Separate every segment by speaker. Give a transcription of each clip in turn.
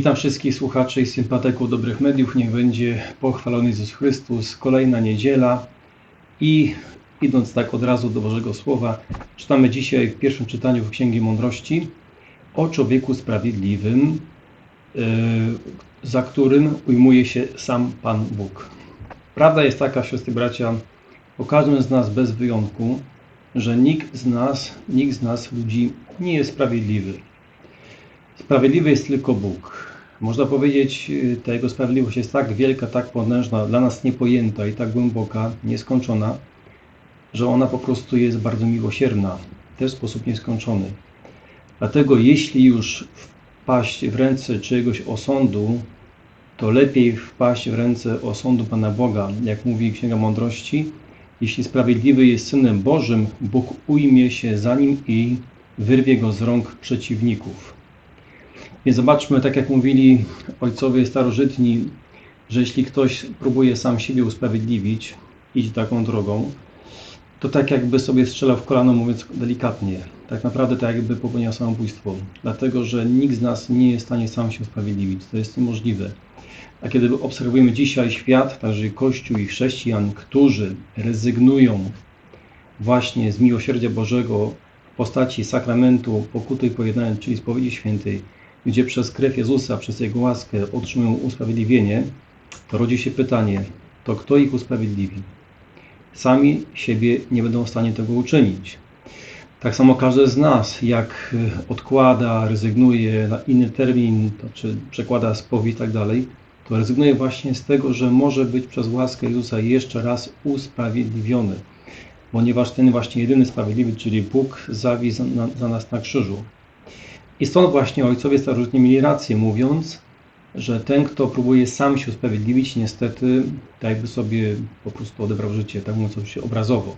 Speaker 1: Witam wszystkich słuchaczy i sympatyków dobrych mediów. Niech będzie pochwalony Jezus Chrystus. Kolejna niedziela i idąc tak od razu do Bożego Słowa, czytamy dzisiaj w pierwszym czytaniu w Księgi Mądrości o człowieku sprawiedliwym, yy, za którym ujmuje się sam Pan Bóg. Prawda jest taka, siostry bracia, o z nas bez wyjątku, że nikt z nas, nikt z nas ludzi nie jest sprawiedliwy. Sprawiedliwy jest tylko Bóg. Można powiedzieć, y, ta Jego sprawiedliwość jest tak wielka, tak potężna, dla nas niepojęta i tak głęboka, nieskończona, że ona po prostu jest bardzo miłosierna, też w sposób nieskończony. Dlatego jeśli już wpaść w ręce czyjegoś osądu, to lepiej wpaść w ręce osądu Pana Boga, jak mówi Księga Mądrości. Jeśli sprawiedliwy jest Synem Bożym, Bóg ujmie się za nim i wyrwie go z rąk przeciwników. Więc zobaczmy, tak jak mówili ojcowie starożytni, że jeśli ktoś próbuje sam siebie usprawiedliwić, iść taką drogą, to tak jakby sobie strzelał w kolano, mówiąc delikatnie. Tak naprawdę tak jakby popełniał samobójstwo. Dlatego, że nikt z nas nie jest w stanie sam się usprawiedliwić. To jest niemożliwe. A kiedy obserwujemy dzisiaj świat, także Kościół i chrześcijan, którzy rezygnują właśnie z miłosierdzia Bożego w postaci sakramentu pokuty i pojednania, czyli spowiedzi świętej, gdzie przez krew Jezusa, przez Jego łaskę otrzymują usprawiedliwienie, to rodzi się pytanie, to kto ich usprawiedliwi? Sami siebie nie będą w stanie tego uczynić. Tak samo każdy z nas, jak odkłada, rezygnuje na inny termin, to czy przekłada spowiedź i tak dalej, to rezygnuje właśnie z tego, że może być przez łaskę Jezusa jeszcze raz usprawiedliwiony, ponieważ ten właśnie jedyny sprawiedliwy, czyli Bóg, zawisł za, za nas na krzyżu. I stąd właśnie ojcowie starożytni mieli rację, mówiąc, że ten, kto próbuje sam się usprawiedliwić, niestety tak jakby sobie po prostu odebrał życie, tak mówiąc oczywiście obrazowo.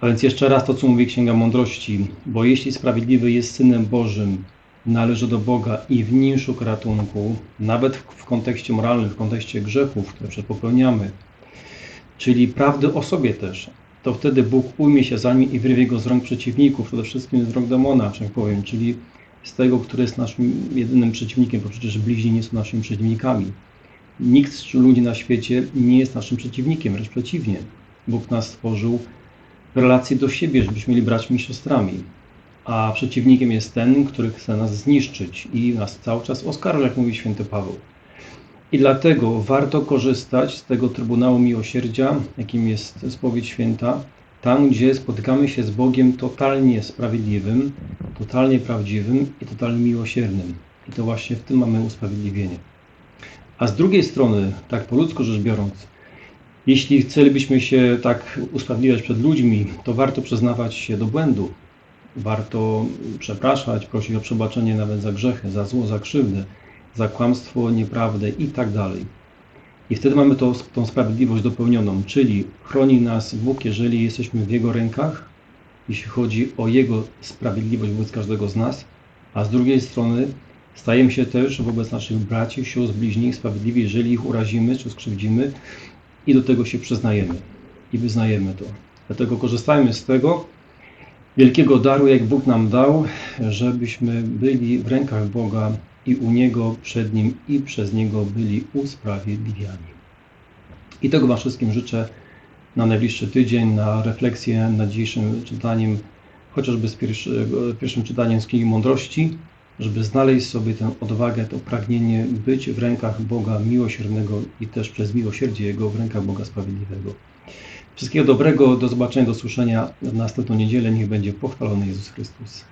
Speaker 1: A więc jeszcze raz to, co mówi Księga Mądrości, bo jeśli sprawiedliwy jest Synem Bożym, należy do Boga i w nim szuka ratunku, nawet w kontekście moralnym, w kontekście grzechów, które popełniamy, czyli prawdy o sobie też, to wtedy Bóg ujmie się za nim i wyrwie go z rąk przeciwników, przede wszystkim z rąk demona, że tak powiem, czyli z tego, który jest naszym jedynym przeciwnikiem, bo przecież bliźni nie są naszymi przeciwnikami. Nikt z ludzi na świecie nie jest naszym przeciwnikiem, wręcz przeciwnie. Bóg nas stworzył w relacji do siebie, żebyśmy mieli braćmi i siostrami. A przeciwnikiem jest ten, który chce nas zniszczyć i nas cały czas oskarża, jak mówi święty Paweł. I dlatego warto korzystać z tego Trybunału Miłosierdzia, jakim jest spowiedź święta, tam gdzie spotykamy się z Bogiem totalnie sprawiedliwym, totalnie prawdziwym i totalnie miłosiernym. I to właśnie w tym mamy usprawiedliwienie. A z drugiej strony, tak po ludzku rzecz biorąc, jeśli chcielibyśmy się tak usprawiedliwiać przed ludźmi, to warto przyznawać się do błędu. Warto przepraszać, prosić o przebaczenie nawet za grzechy, za zło, za krzywdę, za kłamstwo, nieprawdę i tak dalej. I wtedy mamy to, tą sprawiedliwość dopełnioną, czyli chroni nas Bóg, jeżeli jesteśmy w Jego rękach, jeśli chodzi o Jego sprawiedliwość wobec każdego z nas, a z drugiej strony stajemy się też wobec naszych braci, sióstr, bliźnich sprawiedliwi, jeżeli ich urazimy czy skrzywdzimy i do tego się przyznajemy i wyznajemy to. Dlatego korzystajmy z tego wielkiego daru, jak Bóg nam dał, żebyśmy byli w rękach Boga i u Niego, przed Nim i przez Niego byli usprawiedliwiani. I tego Wam wszystkim życzę na najbliższy tydzień, na refleksję nad dzisiejszym czytaniem, chociażby z pierwszym czytaniem z Księgi Mądrości, żeby znaleźć sobie tę odwagę, to pragnienie być w rękach Boga miłosiernego i też przez miłosierdzie Jego w rękach Boga Sprawiedliwego. Wszystkiego dobrego, do zobaczenia, do słyszenia w następną niedzielę. Niech będzie pochwalony Jezus Chrystus.